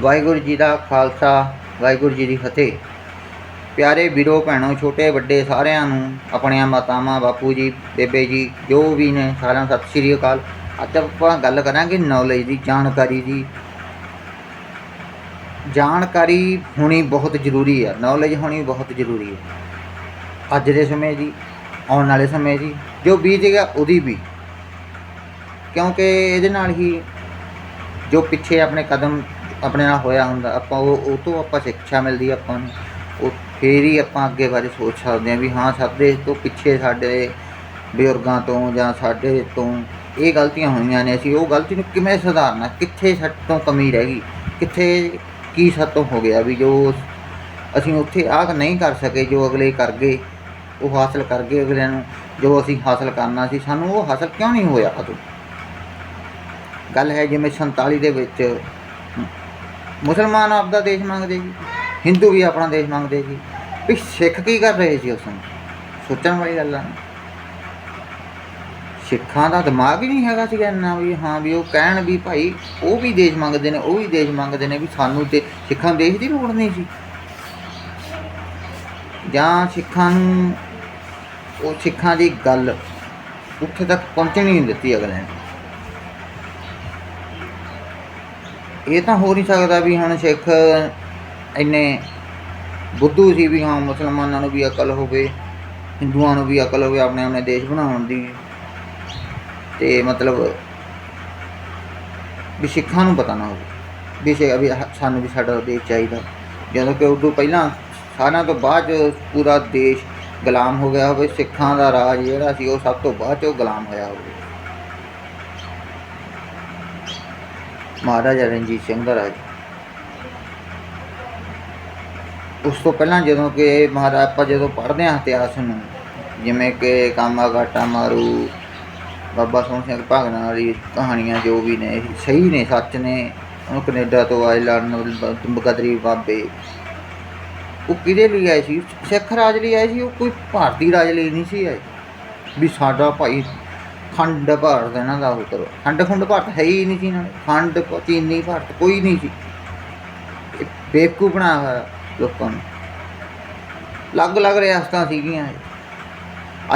ਵਾਹਿਗੁਰੂ ਜੀ ਦਾ ਖਾਲਸਾ, ਵਾਹਿਗੁਰੂ ਜੀ ਦੀ ਫਤਿਹ। ਪਿਆਰੇ ਵੀਰੋ, ਭੈਣੋ, ਛੋਟੇ, ਵੱਡੇ ਸਾਰਿਆਂ ਨੂੰ, ਆਪਣੀਆਂ ਮਾਤਾਵਾਂ, ਬਾਪੂ ਜੀ, ਬੇਬੇ ਜੀ, ਜੋ ਵੀ ਨੇ ਸਾਰਿਆਂ ਨੂੰ ਸਤਿ ਸ਼੍ਰੀ ਅਕਾਲ। ਅੱਜ ਆਪਾਂ ਗੱਲ ਕਰਾਂਗੇ ਨੌਲੇਜ ਦੀ, ਜਾਣਕਾਰੀ ਦੀ। ਜਾਣਕਾਰੀ ਹੋਣੀ ਬਹੁਤ ਜ਼ਰੂਰੀ ਹੈ ਨੌਲੇਜ ਹੋਣੀ ਬਹੁਤ ਜ਼ਰੂਰੀ ਹੈ। ਅੱਜ ਦੇ ਸਮੇਂ ਦੀ, ਆਉਣ ਵਾਲੇ ਸਮੇਂ ਦੀ, ਜੋ ਬੀਤ ਗਿਆ ਉਹਦੀ ਵੀ। ਕਿਉਂਕਿ ਇਹਦੇ ਨਾਲ ਹੀ ਜੋ ਪਿੱਛੇ ਆਪਣੇ ਕਦਮ ਆਪਣੇ ਨਾਲ ਹੋਇਆ ਹੁੰਦਾ, ਆਪਾਂ ਉਹ ਉਹ ਤੋਂ ਆਪਾਂ ਸਿੱਖਿਆ ਮਿਲਦੀ ਆਪਾਂ ਨੂੰ। ਉਹ ਫੇਰ ਹੀ ਆਪਾਂ ਅੱਗੇ ਬਾਰੇ ਸੋਚ ਸਕਦੇ ਹਾਂ ਵੀ ਹਾਂ, ਸਾਡੇ ਤੋਂ ਪਿੱਛੇ ਸਾਡੇ ਬਜ਼ੁਰਗਾਂ ਤੋਂ ਜਾਂ ਸਾਡੇ ਤੋਂ ਇਹ ਗਲਤੀਆਂ ਹੋਈਆਂ ਨੇ, ਅਸੀਂ ਉਹ ਗਲਤੀ ਨੂੰ ਕਿਵੇਂ ਸੁਧਾਰਨਾ, ਕਿੱਥੇ ਸਾਡੇ ਤੋਂ ਕਮੀ ਰਹਿ ਗਈ, ਕਿੱਥੇ ਕੀ ਸਾਡੇ ਤੋਂ ਹੋ ਗਿਆ ਵੀ ਜੋ ਅਸੀਂ ਉੱਥੇ ਆਹ ਨਹੀਂ ਕਰ ਸਕੇ, ਜੋ ਅਗਲੇ ਕਰ ਗਏ, ਉਹ ਹਾਸਲ ਕਰ ਗਏ ਅਗਲਿਆਂ ਨੂੰ, ਜੋ ਅਸੀਂ ਹਾਸਲ ਕਰਨਾ ਸੀ, ਸਾਨੂੰ ਉਹ ਹਾਸਲ ਕਿਉਂ ਨਹੀਂ ਹੋਇਆ ਉਦੋਂ? ਗੱਲ ਹੈ ਜਿਵੇਂ 47 ਦੇ ਵਿੱਚ ਮੁਸਲਮਾਨ ਆਪਦਾ ਦੇਸ਼ ਮੰਗਦੇ ਜੀ, ਹਿੰਦੂ ਵੀ ਆਪਣਾ ਦੇਸ਼ ਮੰਗਦੇ ਜੀ। ਵੀ ਸਿੱਖ ਕੀ ਕਰ ਰਹੇ ਸੀ ਉਸ ਸਮੇਂ? ਸੋਚਣ ਵਾਲੀ ਗੱਲ ਆ। ਸਿੱਖਾਂ ਦਾ ਦਿਮਾਗ ਹੀ ਨਹੀਂ ਹੈਗਾ ਸੀਗਾ ਇੰਨਾ ਵੀ, ਹਾਂ ਵੀ ਉਹ ਕਹਿਣ ਵੀ ਭਾਈ, ਉਹ ਵੀ ਦੇਸ਼ ਮੰਗਦੇ ਨੇ, ਉਹ ਵੀ ਦੇਸ਼ ਮੰਗਦੇ ਨੇ ਵੀ ਸਾਨੂੰ ਤੇ ਸਿੱਖਾਂ ਦੇਸ਼ ਦੀ ਲੋੜ ਨਹੀਂ ਸੀ। ਜਾਂ ਸਿੱਖਾਂ ਨੂੰ ਉਹ ਸਿੱਖਾਂ ਦੀ ਗੱਲ ਉੱਥੇ ਤੱਕ ਪਹੁੰਚਣੀ ਨਹੀਂ ਦਿੱਤੀ ਅਗਲੇ ਨੇ। ਇਹ ਤਾਂ ਹੋ ਨਹੀਂ ਸਕਦਾ ਵੀ ਹੁਣ ਸਿੱਖ ਇੰਨੇ ਬੁੱਧੂ ਸੀ ਵੀ ਹਾਂ, ਮੁਸਲਮਾਨਾਂ ਨੂੰ ਵੀ ਅਕਲ ਹੋਵੇ, ਹਿੰਦੂਆਂ ਨੂੰ ਵੀ ਅਕਲ ਹੋਵੇ ਆਪਣੇ ਆਪਣੇ ਦੇਸ਼ ਬਣਾਉਣ ਦੀ। ਤੇ ਮਤਲਬ ਵੀ ਸਿੱਖਾਂ ਨੂੰ ਪਤਾ ਨਾ ਹੋਵੇ, ਵੀ ਸੇ ਵੀ ਸਾਨੂੰ ਵੀ ਸਾਡਾ ਦੇਸ਼ ਚਾਹੀਦਾ। ਜਦੋਂ ਕਿ ਉਦੋਂ ਪਹਿਲਾਂ ਸਾਰਿਆਂ ਤੋਂ ਬਾਅਦ 'ਚ ਪੂਰਾ ਦੇਸ਼ ਗੁਲਾਮ ਹੋ ਗਿਆ ਹੋਵੇ, ਸਿੱਖਾਂ ਦਾ ਰਾਜ ਜਿਹੜਾ ਸੀ, ਉਹ ਸਭ ਤੋਂ ਬਾਅਦ 'ਚ ਉਹ ਗੁਲਾਮ ਹੋਇਆ ਹੋਵੇ। ਮਹਾਰਾਜਾ ਰਣਜੀਤ ਸਿੰਘ ਦਾ ਰਾਜ। ਉਸ ਤੋਂ ਪਹਿਲਾਂ ਜਦੋਂ ਕਿ ਮਹਾਰਾਜਾ ਆਪਾਂ ਜਦੋਂ ਪੜ੍ਹਦੇ ਹਾਂ ਇਤਿਹਾਸ ਨੂੰ, ਜਿਵੇਂ ਕਿ ਕਾਮਾ ਘਾਟਾ ਮਾਰੂ, ਬਾਬਾ ਸੋਹਣ ਸਿੰਘ ਭਾਗਨਾ ਵਾਲੀ ਕਹਾਣੀਆਂ ਜੋ ਵੀ ਨੇ, ਸਹੀ ਨੇ, ਸੱਚ ਨੇ ਉਹ ਕੈਨੇਡਾ ਤੋਂ ਆਏ ਲੜਨ ਬਕਦਰੀ ਬਾਬੇ। ਉਹ ਕਿਹਦੇ ਲਈ ਆਏ ਸੀ? ਸਿੱਖ ਰਾਜ ਲਈ ਆਏ ਸੀ? ਉਹ ਕੋਈ ਭਾਰਤੀ ਰਾਜ ਲਈ ਨਹੀਂ ਸੀ ਆਏ? ਵੀ ਸਾਡਾ ਭਾਈ ਖੰਡ ਭਾਰਤ ਇਹਨਾਂ ਦਾ ਉਹ ਕਰੋ। ਖੰਡ ਖੁੰਡ ਭਾਰਤ ਹੈ ਹੀ ਨਹੀਂ ਸੀ ਨਾਲ ਖੰਡ ਚੀਨੀ ਭਾਰਤ ਕੋਈ ਨਹੀਂ ਸੀ। ਇਹ ਬੇਵਕੂਫ ਬਣਾ ਹੋਇਆ ਲੋਕਾਂ ਨੂੰ। ਲੱਗ ਲੱਗ ਰਿਆਸਤਾਂ ਸੀਗੀਆਂ ਇਹ।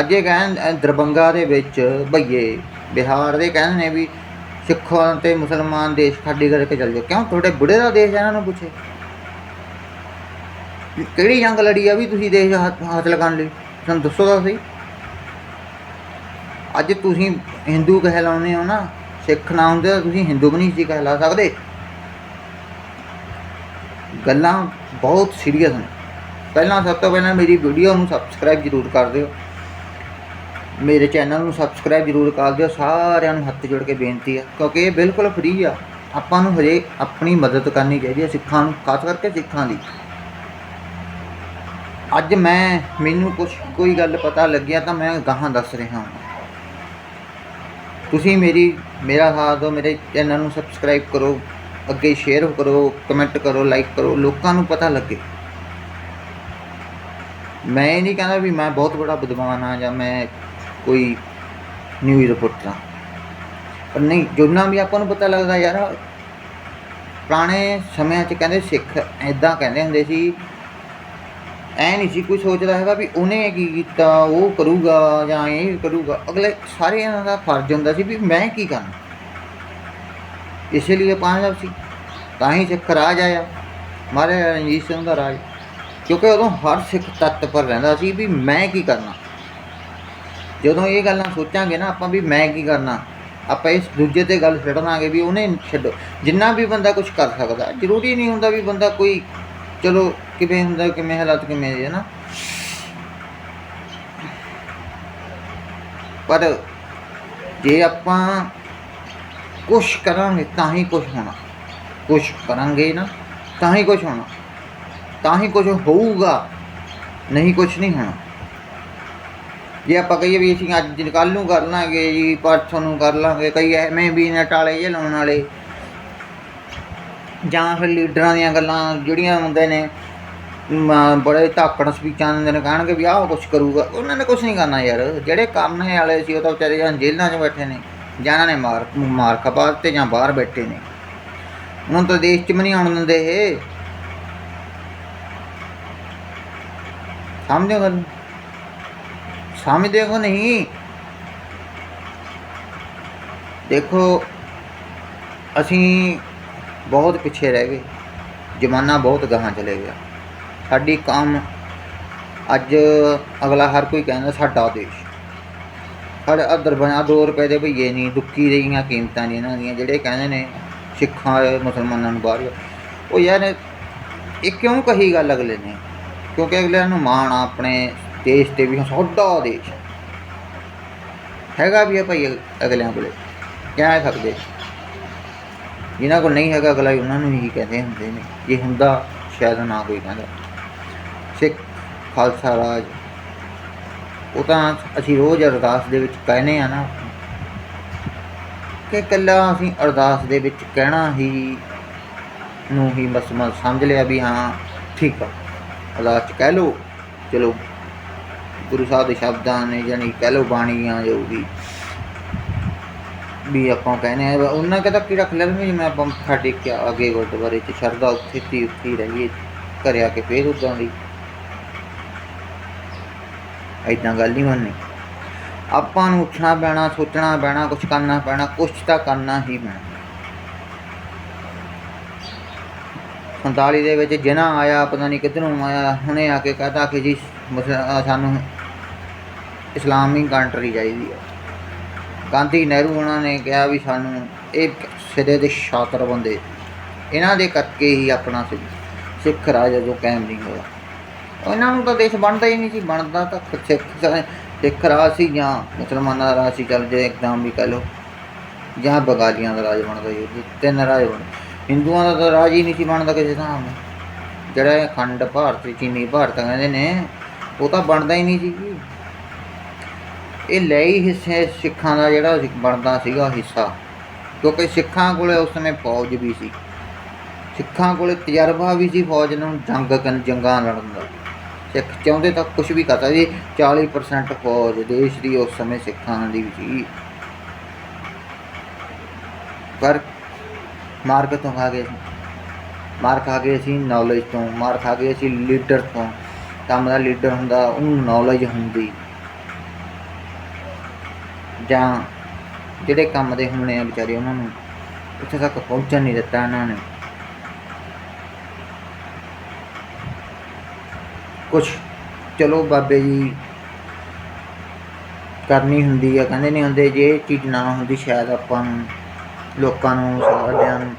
ਅੱਜ ਇਹ ਕਹਿਣ ਅਹ ਦਰਬੰਗਾ ਦੇ ਵਿੱਚ ਭਈਏ ਬਿਹਾਰ ਦੇ ਕਹਿੰਦੇ ਨੇ ਵੀ ਸਿੱਖਾਂ ਤੇ ਮੁਸਲਮਾਨ ਦੇਸ਼ ਖਾਲੀ ਕਰਕੇ ਚੱਲ ਜਾਓ। ਕਿਉਂ? ਤੁਹਾਡੇ ਬੁੜੇ ਦਾ ਦੇਸ਼ ਹੈ ਇਹਨਾਂ ਨੂੰ ਪੁੱਛੇ। ਕਿਹੜੀ ਜੰਗ ਲੜੀ ਆ ਵੀ ਤੁਸੀਂ ਦੇਸ਼ ਹਾ- ਹਾਸਲ ਕਰਨ ਲਈ? ਤੁਹਾਨੂੰ ਦੱਸੋ ਤਾਂ ਸਹੀ। ਅੱਜ ਤੁਸੀਂ ਹਿੰਦੂ ਕਹਿਲਾਉਂਦੇ ਹੋ ਨਾ, ਸਿੱਖ ਨਾ ਹੁੰਦੇ ਤਾਂ ਤੁਸੀਂ ਹਿੰਦੂ ਵੀ ਨਹੀਂ ਸੀ ਕਹਿਲਾ ਸਕਦੇ। ਗੱਲਾਂ ਬਹੁਤ ਸੀਰੀਅਸ ਨੇ। ਪਹਿਲਾਂ ਸਭ ਤੋਂ ਪਹਿਲਾਂ ਮੇਰੀ ਵੀਡੀਓ ਨੂੰ ਸਬਸਕ੍ਰਾਈਬ ਜ਼ਰੂਰ ਕਰ ਦਿਓ। ਮੇਰੇ ਚੈਨਲ ਨੂੰ ਸਬਸਕ੍ਰਾਈਬ ਜ਼ਰੂਰ ਕਰ ਦਿਓ। ਸਾਰਿਆਂ ਨੂੰ ਹੱਥ ਜੋੜ ਕੇ ਬੇਨਤੀ ਆ, ਕਿਉਂਕਿ ਇਹ ਬਿਲਕੁਲ ਫ੍ਰੀ ਆ। ਆਪਾਂ ਨੂੰ ਹਜੇ ਆਪਣੀ ਮਦਦ ਕਰਨੀ ਚਾਹੀਦੀ ਹੈ ਸਿੱਖਾਂ ਨੂੰ, ਖਾਸ ਕਰਕੇ ਸਿੱਖਾਂ ਦੀ। ਅੱਜ ਮੈਂ, ਮੈਨੂੰ ਕੁਝ ਕੋਈ ਗੱਲ ਪਤਾ ਲੱਗਿਆ ਤਾਂ ਮੈਂ ਗਾਹਾਂ ਦੱਸ ਰਿਹਾ ਹਾਂ। ਤੁਸੀਂ ਮੇਰੀ, ਮੇਰਾ ਸਾਥ ਦਿਓ ਮੇਰੇ ਚੈਨਲ ਨੂੰ ਸਬਸਕ੍ਰਾਈਬ ਕਰੋ, ਅੱਗੇ ਸ਼ੇਅਰ ਕਰੋ ਕਮੈਂਟ ਕਰੋ ਲਾਈਕ ਕਰੋ, ਲੋਕਾਂ ਨੂੰ ਪਤਾ ਲੱਗੇ। ਮੈਂ ਇਹ ਨਹੀਂ ਕਹਿੰਦਾ ਵੀ ਮੈਂ ਬਹੁਤ ਬੜਾ ਵਿਦਵਾਨ ਹਾਂ ਜਾਂ ਮੈਂ ਕੋਈ ਨਿਊਜ਼ ਰਿਪੋਰਟਰ ਹਾਂ। ਪਰ ਨਹੀਂ, ਜਿੰਨਾ ਵੀ ਆਪਾਂ ਨੂੰ ਪਤਾ ਲੱਗਦਾ ਯਾਰ, ਪੁਰਾਣੇ ਸਮਿਆਂ 'ਚ ਕਹਿੰਦੇ ਸਿੱਖ ਐਦਾਂ ਕਹਿੰਦੇ ਹੁੰਦੇ ਸੀ ਐ ਨਹੀਂ ਸੀ, ਕੋਈ ਸੋਚਦਾ ਹੈਗਾ ਵੀ ਉਹਨੇ ਕੀ ਕੀਤਾ, ਉਹ ਕਰੂਗਾ ਜਾਂ ਇਹ ਕਰੂਗਾ। ਅਗਲੇ ਸਾਰੇ ਇਹਨਾਂ ਦਾ ਫਰਜ਼ ਹੁੰਦਾ ਸੀ ਵੀ ਮੈਂ ਕੀ ਕਰਨਾ ਇਸੇ ਲਈ ਪੰਜਾਬ ਸੀ। ਤਾਂ ਹੀ ਸਿੱਖ ਰਾਜ ਆਇਆ। ਮਹਾਰਾਜਾ ਰਣਜੀਤ ਸਿੰਘ ਦਾ ਰਾਜ। ਕਿਉਂਕਿ ਉਦੋਂ ਹਰ ਸਿੱਖ ਤੱਤ ਪਰ ਰਹਿੰਦਾ ਸੀ ਵੀ ਮੈਂ ਕੀ ਕਰਨਾ। ਜਦੋਂ ਇਹ ਗੱਲਾਂ ਸੋਚਾਂਗੇ ਨਾ ਆਪਾਂ ਵੀ ਮੈਂ ਕੀ ਕਰਨਾ, ਆਪਾਂ ਇਸ ਦੂਜੇ ਤੇ ਗੱਲ ਛੱਡਾਂਗੇ ਵੀ ਉਹਨੇ ਛੱਡੋ। ਜਿੰਨਾ ਵੀ ਬੰਦਾ ਕੁਝ ਕਰ ਸਕਦਾ, ਜ਼ਰੂਰੀ ਨਹੀਂ ਹੁੰਦਾ ਵੀ ਬੰਦਾ ਕੋਈ ਚਲੋ ਕਿਵੇਂ ਹੁੰਦਾ, ਕਿਵੇਂ ਹਾਲਾਤ ਕਿਵੇਂ ਹੈ ਨਾ ਪਰ ਜੇ ਆਪਾਂ ਕੁਛ ਕਰਾਂਗੇ ਤਾਂ ਹੀ ਕੁਛ ਹੋਣਾ। ਕੁਛ ਕਰਾਂਗੇ ਨਾ, ਤਾਂ ਹੀ ਕੁਛ ਹੋਣਾ। ਤਾਂ ਹੀ ਕੁਛ ਹੋਊਗਾ, ਨਹੀਂ ਕੁਛ ਨਹੀਂ ਹੋਣਾ। ਜੇ ਆਪਾਂ ਕਹੀਏ ਵੀ ਅਸੀਂ ਅੱਜ ਕੱਲ੍ਹ ਨੂੰ ਕਰ ਲਾਂਗੇ ਜੀ, ਪਰਸੋਂ ਨੂੰ ਕਰ ਲਾਂਗੇ, ਕਈ ਐਵੇਂ ਵੀ ਨੇ ਟਾਲੇ ਜੇ ਲਾਉਣ ਵਾਲੇ। ਜਾਂ ਫਿਰ ਲੀਡਰਾਂ ਦੀਆਂ ਗੱਲਾਂ ਜਿਹੜੀਆਂ ਹੁੰਦੇ ਨੇ ਬੜੇ ਧਾਕੜ ਸਪੀਚਾਂ ਦਿੰਦੇ ਨੇ, ਕਹਿਣਗੇ ਵੀ ਆਹ ਕੁਛ ਕਰੂਗਾ। ਉਹਨਾਂ ਨੇ ਕੁਛ ਨਹੀਂ ਕਰਨਾ ਯਾਰ। ਜਿਹੜੇ ਕਰਨੇ ਵਾਲੇ ਸੀ, ਉਹ ਤਾਂ ਵਿਚਾਰੇ ਜਾਂ ਜੇਲ੍ਹਾਂ 'ਚ ਬੈਠੇ ਨੇ, ਜਾਂ ਇਹਨਾਂ ਨੇ ਮਾਰ ਮਾਰ ਖਪਾ ਤੇ ਜਾਂ ਬਾਹਰ ਬੈਠੇ ਨੇ। ਉਹਨਾਂ ਤਾਂ ਦੇਸ਼ 'ਚ ਵੀ ਨਹੀਂ ਆਉਣ ਦਿੰਦੇ ਇਹ। ਸਮਝੋ ਗੱਲ? ਸਮਝਦੇ ਹੋ ਨਹੀਂ? ਦੇਖੋ, ਅਸੀਂ ਬਹੁਤ ਪਿੱਛੇ ਰਹਿ ਗਏ। ਜ਼ਮਾਨਾ ਬਹੁਤ ਗਾਹਾਂ ਚਲੇ ਗਿਆ। ਸਾਡੀ ਕੰਮ ਅੱਜ ਅਗਲਾ ਹਰ ਕੋਈ ਕਹਿੰਦਾ ਸਾਡਾ ਦੇਸ਼। ਸਾਡੇ ਅਦਰ ਬਣਾ 2 ਰੁਪਏ ਦੇ ਭਈਏ ਨਹੀਂ ਦੁੱਕੀ ਰਹੀਆਂ ਕੀਮਤਾਂ ਨਹੀਂ ਇਹਨਾਂ ਦੀਆਂ, ਜਿਹੜੇ ਕਹਿੰਦੇ ਨੇ ਸਿੱਖਾਂ ਮੁਸਲਮਾਨਾਂ ਨੂੰ ਬਾਹਰ। ਉਹ ਯਾਰ ਇਹ ਕਿਉਂ ਕਹੀ ਗੱਲ ਅਗਲੇ ਨੇ? ਕਿਉਂਕਿ ਅਗਲੇ ਨੂੰ ਮਾਣ ਆ ਆਪਣੇ ਦੇਸ਼ ਤੇ ਵੀ ਸਾਡਾ ਦੇਸ਼। ਹੈਗਾ ਵੀ ਹੈ ਭਾਈ ਅਗਲਿਆਂ ਕੋਲੇ। ਕਹਿ ਸਕਦੇ। ਜਿਨ੍ਹਾਂ ਕੋਲ ਨਹੀਂ ਹੈਗਾ ਅਗਲਾ ਹੀ ਉਹਨਾਂ ਨੂੰ ਹੀ ਕਹਿੰਦੇ ਹੁੰਦੇ ਨੇ, ਜੇ ਹੁੰਦਾ ਸ਼ਾਇਦ ਨਾ ਕੋਈ ਕਹਿੰਦਾ। ਸਿੱਖ ਖਾਲਸਾ ਰਾਜ, ਉਹ ਤਾਂ ਅਸੀਂ ਰੋਜ਼ ਅਰਦਾਸ ਦੇ ਵਿੱਚ ਕਹਿੰਦੇ ਆ ਨਾ ਕਿ ਇਕੱਲਾ ਅਸੀਂ ਅਰਦਾਸ ਦੇ ਵਿੱਚ ਕਹਿਣਾ ਹੀ ਨੂੰ ਹੀ ਬਸ ਮੈਂ ਸਮਝ ਲਿਆ ਵੀ ਹਾਂ, ਠੀਕ ਆ। ਅਰਦਾਸ ਚ ਕਹਿ ਲਓ, ਚਲੋ, ਗੁਰੂ ਸਾਹਿਬ ਦੇ ਸ਼ਬਦਾਂ ਨੇ ਜਾਨੀ ਕਹਿ ਲਓ ਬਾਣੀਆਂ ਜੋ ਵੀ ਵੀ ਆਪਾਂ ਕਹਿੰਦੇ ਆ ਉਹਨਾਂ ਕਿ ਤੱਕ ਹੀ ਰੱਖ ਲੈਣਗੇ ਜਿਵੇਂ ਆਪਾਂ ਮੱਥਾ ਟੇਕਿਆ ਅੱਗੇ ਗੁਰਦੁਆਰੇ ਚ ਸ਼ਰਧਾ ਉੱਥੇ ਤੀ ਉੱਥੇ ਰਹੀਏ, ਘਰੇ ਆ ਕੇ ਫੇਰ ਉਦਾਂ ਦੀ। ਐਦਾਂ ਗੱਲ ਨਹੀਂ ਮੰਨਣੀ ਆਪਾਂ ਨੂੰ ਉੱਠਣਾ ਪੈਣਾ, ਸੋਚਣਾ ਪੈਣਾ ਕੁਝ ਕਰਨਾ ਪੈਣਾ ਕੁਝ ਤਾਂ ਕਰਨਾ ਹੀ ਪੈਣਾ। 47 ਦੇ ਵਿੱਚ ਜਿਨਾ ਆਇਆ, ਪਤਾ ਨਹੀਂ ਕਿੱਧਰੋਂ ਆਇਆ, ਹੁਣੇ ਆ ਕੇ ਕਹਤਾ ਕਿ ਜੀ ਸਾਨੂੰ ਇਸਲਾਮੀ ਕੰਟਰੀ ਚਾਹੀਦੀ ਹੈ ਗਾਂਧੀ ਨਹਿਰੂ ਉਹਨਾਂ ਨੇ ਕਿਹਾ ਵੀ ਸਾਨੂੰ ਇਹ ਸਿਰੇ ਦੇ ਸ਼ਾਤਰ ਬੰਦੇ, ਇਹਨਾਂ ਦੇ ਕਰਕੇ ਹੀ ਆਪਣਾ ਸਿ- ਸਿੱਖ ਰਾਜ ਜੋ ਕਾਇਮ ਨਹੀਂ ਹੋਇਆ। ਉਹਨਾਂ ਨੂੰ ਤਾਂ ਦੇਸ਼ ਬਣਦਾ ਹੀ ਨਹੀਂ ਸੀ, ਬਣਦਾ ਤਾਂ ਸਿੱਖ ਸਿੱਖ ਰਾਜ ਸੀ ਜਾਂ ਮੁਸਲਮਾਨਾਂ ਦਾ ਰਾਜ ਸੀ, ਚੱਲ ਜੇ ਇੱਕਦਮ ਵੀ ਕਹ ਲਓ, ਜਾਂ ਬਗਾਲੀਆਂ ਦਾ ਰਾਜ ਬਣਦਾ ਸੀ ਤਿੰਨ ਰਾਜ ਬਣ। ਹਿੰਦੂਆਂ ਦਾ ਤਾਂ ਰਾਜ ਹੀ ਨਹੀਂ ਸੀ ਬਣਦਾ ਕਿਸੇ ਥਾਂ ਜਿਹੜਾ ਇਹ ਖੰਡ ਭਾਰਤ ਚੀਨੀ ਭਾਰਤ ਕਹਿੰਦੇ ਨੇ, ਉਹ ਤਾਂ ਬਣਦਾ ਹੀ ਨਹੀਂ ਸੀ ਇਹ ਲੈ ਹਿੱਸੇ ਸਿੱਖਾਂ ਦਾ ਜਿਹੜਾ ਬਣਦਾ ਸੀਗਾ ਹਿੱਸਾ, ਕਿਉਂਕਿ ਸਿੱਖਾਂ ਕੋਲੇ ਉਸ ਸਮੇਂ ਫੌਜ ਵੀ ਸੀ। ਸਿੱਖਾਂ ਕੋਲੇ ਤਜਰਬਾ ਵੀ ਸੀ ਫੌਜ ਨੂੰ ਜੰਗ ਕਰਨ, ਜੰਗਾਂ ਲੜਨ ਦਾ। ਸਿੱਖ ਚਾਹੁੰਦੇ ਤਾਂ ਕੁਝ ਵੀ ਕਰਤਾ ਜੀ 40% ਫੌਜ ਦੇਸ਼ ਦੀ ਉਸ ਸਮੇਂ ਸਿੱਖਾਂ ਦੀ ਸੀ। ਪਰ ਮਾਰ ਕਿੱਥੋਂ ਖਾ ਗਏ ਮਾਰ ਖਾ ਗਏ ਸੀ ਨੌਲੇਜ ਤੋਂ, ਮਾਰ ਖਾ ਗਏ ਸੀ ਲੀਡਰ ਤੋਂ। ਕੰਮ ਦਾ ਲੀਡਰ ਹੁੰਦਾ, ਉਹਨੂੰ ਨੌਲੇਜ ਹੁੰਦੀ। ਜਾਂ ਜਿਹੜੇ ਕੰਮ ਦੇ ਹੁੰਦੇ ਆ ਵਿਚਾਰੇ ਉਹਨਾਂ ਨੂੰ ਉੱਥੇ ਤੱਕ ਪਹੁੰਚਣ ਨਹੀਂ ਦਿੱਤਾ ਇਹਨਾਂ ਨੇ। ਕੁਛ, ਚਲੋ ਬਾਬੇ ਜੀ ਕਰਨੀ ਹੁੰਦੀ ਆ, ਕਹਿੰਦੇ ਨਹੀਂ ਹੁੰਦੇ ਜੇ ਇਹ ਚੀਜ਼ ਨਾ ਹੁੰਦੀ ਸ਼ਾਇਦ ਆਪਾਂ ਨੂੰ, ਲੋਕਾਂ ਨੂੰ, ਸਾਰਿਆਂ ਨੂੰ।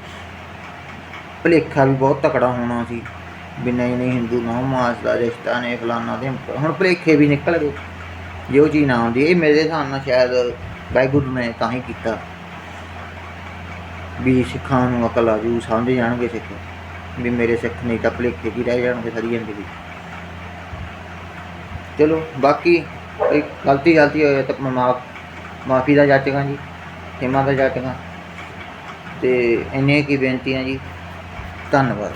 ਭੁਲੇਖਾ ਵੀ ਬਹੁਤ ਤਕੜਾ ਹੋਣਾ ਸੀ ਵੀ ਨਹੀਂ ਨਹੀਂ ਹਿੰਦੂ ਨਾ ਮਾਸ ਦਾ ਰਿਸ਼ਤਾ ਨੇ ਫਲਾਨਾ ਦੇ ਹੁਣ ਭੁਲੇਖੇ ਵੀ ਨਿਕਲ ਗਏ। ਜੇ ਉਹ ਚੀਜ਼ ਨਾ ਹੁੰਦੀ, ਇਹ ਮੇਰੇ ਹਿਸਾਬ ਨਾਲ ਸ਼ਾਇਦ ਵਾਹਿਗੁਰੂ ਨੇ ਤਾਂ ਹੀ ਕੀਤਾ। ਵੀ ਸਿੱਖਾਂ ਨੂੰ ਅਕਲ ਆ ਜੂ, ਸਮਝ ਜਾਣਗੇ ਸਿੱਖ। ਵੀ ਮੇਰੇ ਸਿੱਖ ਨਹੀਂ ਤਾਂ ਭੁਲੇਖੇ ਹੀ ਰਹਿ ਜਾਣਗੇ ਸਾਰੀ ਜ਼ਿੰਦਗੀ ਚਲੋ, ਬਾਕੀ ਕੋਈ ਗਲਤੀ ਗਲਤੀ ਹੋਏ ਤਾਂ ਮਾਫ, ਮਾਫੀ ਦਾ ਜਾਚਕਾਂ ਜੀ ਖਿਮਾ ਦਾ ਜਾਚਕਾਂ। ਤੇ ਇੰਨੇ ਕੀ ਬੇਨਤੀਆਂ ਜੀ, ਧੰਨਵਾਦ।